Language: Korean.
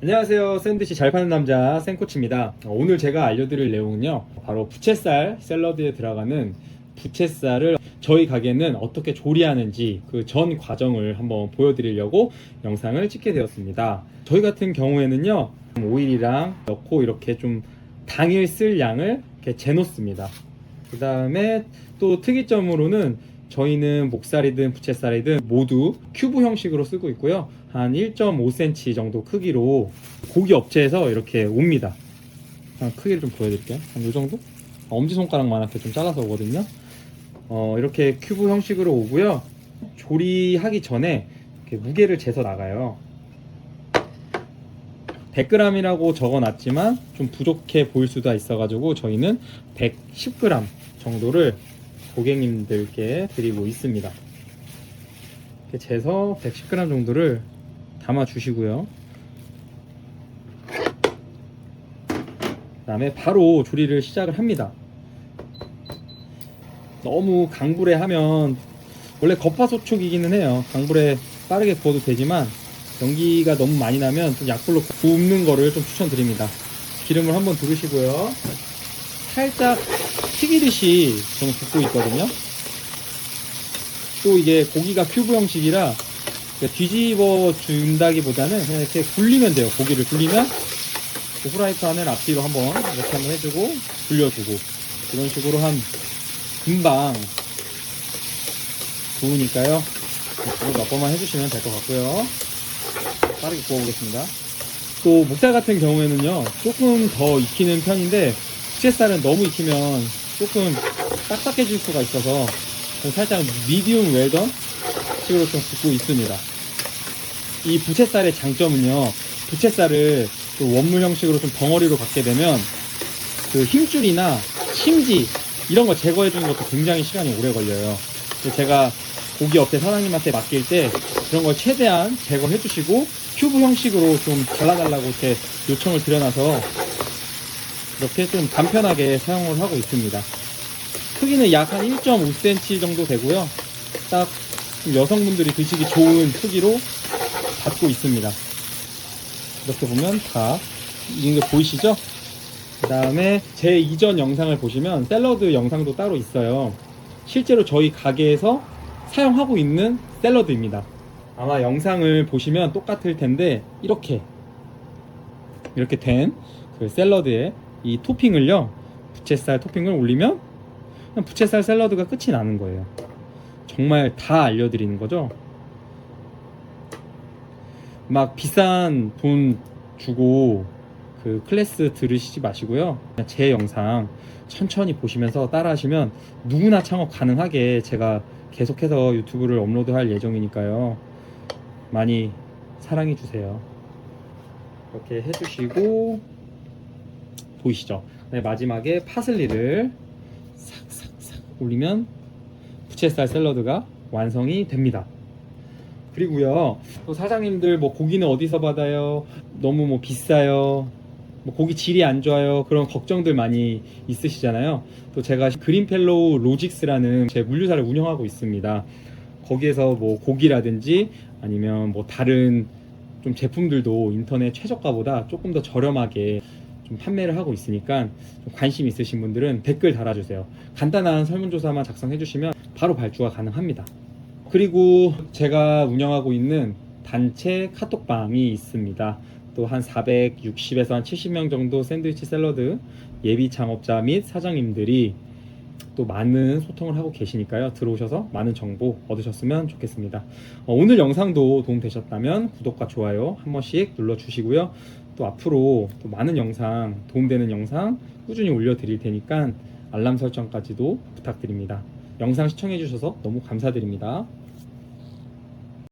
안녕하세요. 샌드위치 잘 파는 남자 생코치입니다. 어, 오늘 제가 알려드릴 내용은요. 바로 부채살 샐러드에 들어가는 부채살을 저희 가게는 어떻게 조리하는지 그 전 과정을 한번 보여드리려고 영상을 찍게 되었습니다. 저희 같은 경우에는요. 오일이랑 넣고 이렇게 좀 당일 쓸 양을 이렇게 재놓습니다. 그 다음에 또 특이점으로는 저희는 목살이든 부채살이든 모두 큐브 형식으로 쓰고 있고요. 한 1.5cm 정도 크기로 고기 업체에서 이렇게 옵니다. 한 크기를 좀 보여드릴게요. 한 이 정도? 아, 엄지손가락만하게 좀 잘라서 오거든요. 어, 이렇게 큐브 형식으로 오고요. 조리하기 전에 무게를 재서 나가요. 100g이라고 적어놨지만 좀 부족해 보일 수도 있어가지고 저희는 110g 정도를 고객님들께 드리고 있습니다. 이렇게 재서 110g 정도를 담아 주시고요. 그 다음에 바로 조리를 시작을 합니다. 너무 강불에 하면 원래 겉바소촉이기는 해요. 강불에 빠르게 구워도 되지만 연기가 너무 많이 나면 좀 약불로 굽는 거를 좀 추천드립니다. 기름을 한번 두르시고요. 살짝 튀기듯이 저는 굽고 있거든요. 또 이게 고기가 큐브 형식이라 뒤집어 준다기보다는 그냥 이렇게 굴리면 돼요. 고기를 굴리면 그 후라이팬을 앞뒤로 한번 이렇게 한번 해주고 굴려주고 이런 식으로 한 금방 구우니까요. 몇 번만 해주시면 될 것 같고요. 빠르게 구워보겠습니다. 또 목살 같은 경우에는요 조금 더 익히는 편인데 부채살은 너무 익히면 조금 딱딱해질 수가 있어서 살짝 미디움 웰던 식으로 좀 굽고 있습니다. 이 부채살의 장점은요 부채살을 또 원물 형식으로 좀 덩어리로 갖게 되면 그 힘줄이나 심지 이런 거 제거해 주는 것도 굉장히 시간이 오래 걸려요. 제가 고기 업체 사장님한테 맡길 때 그런 걸 최대한 제거해 주시고 큐브 형식으로 좀 잘라달라고 이렇게 요청을 드려놔서 이렇게 좀 간편하게 사용을 하고 있습니다. 크기는 약 한 1.5cm 정도 되고요. 딱좀 여성분들이 드시기 좋은 크기로 받고 있습니다. 이렇게 보면 다 익은 게 보이시죠? 그 다음에 제 이전 영상을 보시면 샐러드 영상도 따로 있어요. 실제로 저희 가게에서 사용하고 있는 샐러드입니다. 아마 영상을 보시면 똑같을 텐데 이렇게 이렇게 된 그 샐러드에 이 토핑을요 부채살 토핑을 올리면 그냥 부채살 샐러드가 끝이 나는 거예요. 정말 다 알려드리는 거죠. 막 비싼 돈 주고 그 클래스 들으시지 마시고요. 제 영상 천천히 보시면서 따라 하시면 누구나 창업 가능하게 제가 계속해서 유튜브를 업로드 할 예정이니까요. 많이 사랑해 주세요. 이렇게 해주시고 보이시죠? 네, 마지막에 파슬리를 싹싹싹 올리면 부채살 샐러드가 완성이 됩니다. 그리고요, 또 사장님들 뭐 고기는 어디서 받아요? 너무 뭐 비싸요? 뭐 고기 질이 안 좋아요? 그런 걱정들 많이 있으시잖아요. 또 제가 그린펠로우 로직스라는 제 물류사를 운영하고 있습니다. 거기에서 뭐 고기라든지 아니면 뭐 다른 좀 제품들도 인터넷 최저가보다 조금 더 저렴하게 좀 판매를 하고 있으니까 좀 관심 있으신 분들은 댓글 달아주세요. 간단한 설문조사만 작성해 주시면 바로 발주가 가능합니다. 그리고 제가 운영하고 있는 단체 카톡방이 있습니다. 또 한 460에서 한 70명 정도 샌드위치 샐러드 예비 창업자 및 사장님들이 또 많은 소통을 하고 계시니까요. 들어오셔서 많은 정보 얻으셨으면 좋겠습니다. 어, 오늘 영상도 도움 되셨다면 구독과 좋아요 한 번씩 눌러주시고요. 또 앞으로 또 많은 영상, 도움되는 영상 꾸준히 올려드릴 테니까 알람 설정까지도 부탁드립니다. 영상 시청해주셔서 너무 감사드립니다.